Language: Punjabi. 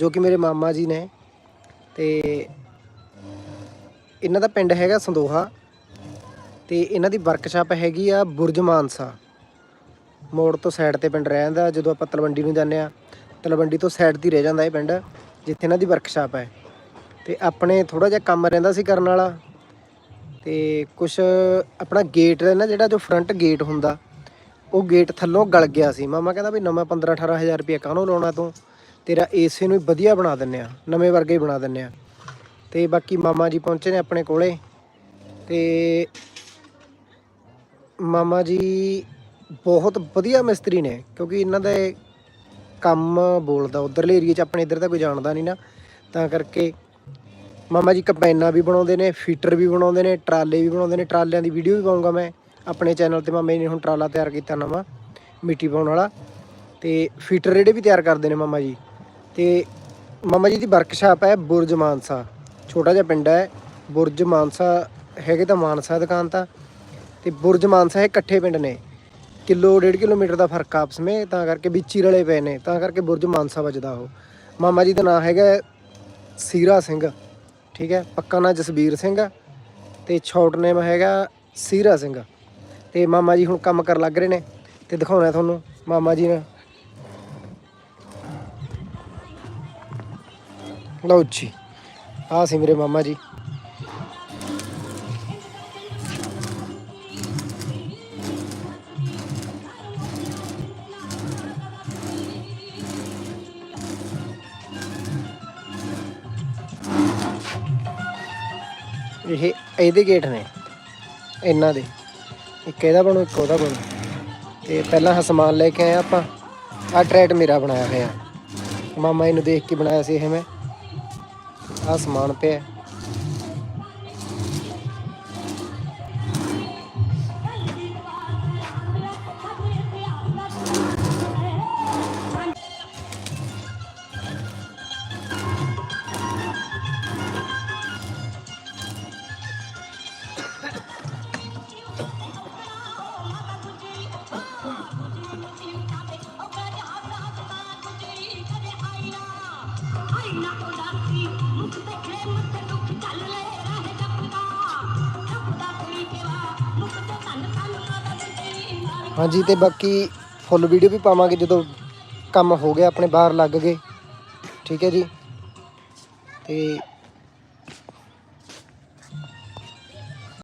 ਜੋ ਕਿ ਮੇਰੇ ਮਾਮਾ ਜੀ ਨੇ ਤੇ ਇਹਨਾਂ ਦਾ ਪਿੰਡ ਹੈਗਾ ਸੰਦੋਹਾ ਤੇ ਇਹਨਾਂ ਦੀ ਵਰਕਸ਼ਾਪ ਹੈਗੀ ਆ ਬੁਰਜ ਮਾਨਸਾ। ਮੋੜ ਤੋਂ ਸਾਈਡ ਤੇ ਪਿੰਡ ਰਹਿ ਜਾਂਦਾ ਜਦੋਂ ਆਪਾਂ ਤਲਵੰਡੀ ਨੂੰ ਜਾਂਦੇ ਆ, ਤਲਵੰਡੀ ਤੋਂ ਸਾਈਡ ਤੇ ਰਹਿ ਜਾਂਦਾ ਇਹ ਪਿੰਡ, ਜਿੱਥੇ ਇਹਨਾਂ ਦੀ ਵਰਕਸ਼ਾਪ ਹੈ। ਤੇ ਆਪਣੇ ਥੋੜਾ ਜਿਹਾ ਕੰਮ ਰਹਿੰਦਾ ਸੀ ਕਰਨ ਵਾਲਾ ਤੇ ਕੁਝ ਆਪਣਾ ਗੇਟ ਹੈ ਨਾ ਜਿਹੜਾ ਜੋ ਫਰੰਟ ਗੇਟ ਹੁੰਦਾ, ਉਹ ਗੇਟ ਥੱਲੋਂ ਗਲ ਗਿਆ ਸੀ। ਮਾਮਾ ਕਹਿੰਦਾ ਵੀ ਨਵਾਂ 15 18000 ਰੁਪਏ ਕਾਹਨੂੰ ਲਾਉਣਾ ਤੂੰ? ਤੇਰਾ ਏਸੇ ਨੂੰ ਹੀ ਵਧੀਆ ਬਣਾ ਦਿੰਨੇ ਆ, ਨਵੇਂ ਵਰਗੇ ਹੀ ਬਣਾ ਦਿੰਨੇ ਆ। ਤੇ ਬਾਕੀ ਮਾਮਾ ਜੀ ਪਹੁੰਚੇ ਨੇ ਆਪਣੇ ਕੋਲੇ ਤੇ ਮਾਮਾ ਜੀ ਬਹੁਤ ਵਧੀਆ ਮਿਸਤਰੀ ਨੇ, ਕਿਉਂਕਿ ਇਹਨਾਂ ਦਾ ਕੰਮ ਬੋਲਦਾ, ਉਧਰਲੇ ਏਰੀਆ 'ਚ ਆਪਣੇ ਇੱਧਰ ਤਾਂ ਕੋਈ ਜਾਣਦਾ ਨਹੀਂ ਨਾ। ਤਾਂ ਕਰਕੇ ਮਾਮਾ ਜੀ ਕੰਪੈਨਾਂ ਵੀ ਬਣਾਉਂਦੇ ਨੇ, ਫੀਟਰ ਵੀ ਬਣਾਉਂਦੇ ਨੇ, ਟਰਾਲੇ ਵੀ ਬਣਾਉਂਦੇ ਨੇ, ਟਰਾਲਿਆਂ ਦੀ ਵੀਡੀਓ ਵੀ ਪਾਉਂਗਾ ਮੈਂ ਆਪਣੇ ਚੈਨਲ ਤੇ, ਮਾਮੇ ਨੇ ਹੁਣ ਟਰਾਲਾ ਤਿਆਰ ਕੀਤਾ ਨਵਾਂ, ਮਿੱਟੀ ਪਾਉਣ ਵਾਲਾ। ਤੇ ਫੀਟਰ ਜਿਹੜੇ ਵੀ ਤਿਆਰ ਕਰਦੇ ਨੇ ਮਾਮਾ ਜੀ ਤੇ ਮਾਮਾ ਜੀ ਦੀ ਵਰਕਸ਼ਾਪ ਹੈ ਬੁਰਜ ਮਾਨਸਾ। ਛੋਟਾ ਜਿਹਾ ਪਿੰਡ ਹੈ, ਬੁਰਜ ਮਾਨਸਾ ਹੈਗੇ ਤਾਂ ਮਾਨਸਾ ਦੁਕਾਨ ਤਾਂ। ਤੇ ਬੁਰਜ ਮਾਨਸਾ ਇਹ ਇਕੱਠੇ ਪਿੰਡ ਨੇ। ਕਿਲੋ, ਡੇਢ ਕਿਲੋਮੀਟਰ ਦਾ ਫ਼ਰਕ ਆ ਆਪਸ ਵਿੱਚ, ਤਾਂ ਕਰਕੇ ਵਿੱਚ ਹੀ ਰਲੇ ਪਏ ਨੇ, ਤਾਂ ਕਰਕੇ ਬੁਰਜ ਮਾਨਸਾ ਵੱਜਦਾ ਉਹ। ਮਾਮਾ ਜੀ ਦਾ ਨਾਮ ਹੈਗਾ ਸੀਰਾ ਸਿੰਘ, ਠੀਕ ਹੈ, ਪੱਕਾ ਨਾਂ ਜਸਬੀਰ ਸਿੰਘ ਆ ਤੇ ਸ਼ਾਰਟ ਨੇਮ ਹੈਗਾ ਸੀਰਾ ਸਿੰਘ। ਤੇ ਮਾਮਾ ਜੀ ਹੁਣ ਕੰਮ ਕਰਨ ਲੱਗ ਰਹੇ ਨੇ, ਤੇ ਦਿਖਾਉਣਾ ਤੁਹਾਨੂੰ, ਮਾਮਾ ਜੀ ਨੇ। ਲਓ ਜੀ। ਆਹ ਸੀ ਮੇਰੇ ਮਾਮਾ ਜੀ। ਇਹ ਇਹਦੇ ਗੇਟ ਨੇ। ਇਹਨਾਂ ਦੇ। ਇੱਕ ਇਹਦਾ ਬਣੂ, ਇੱਕ ਉਹਦਾ ਬਣੂ। ਤੇ ਪਹਿਲਾਂ ਹਾਂ ਸਮਾਨ ਲੈ ਕੇ ਆਏ ਆਪਾਂ। ਆਹ ਟਰੈਟ ਮੇਰਾ ਬਣਾਇਆ ਹੋਇਆ। ਮਾਮਾ ਇਹਨੂੰ ਦੇਖ ਕੇ ਬਣਾਇਆ ਸੀ ਇਹ ਮੈਂ। ਆਹ ਸਮਾਨ ਪਿਆ। ਹਾਂਜੀ, ਤੇ ਬਾਕੀ ਫੁੱਲ ਵੀਡੀਓ ਵੀ ਪਾਵਾਂਗੇ ਜਦੋਂ ਕੰਮ ਹੋ ਗਿਆ, ਆਪਣੇ ਬਾਹਰ ਲੱਗ ਗਏ। ਠੀਕ ਹੈ ਜੀ। ਤੇ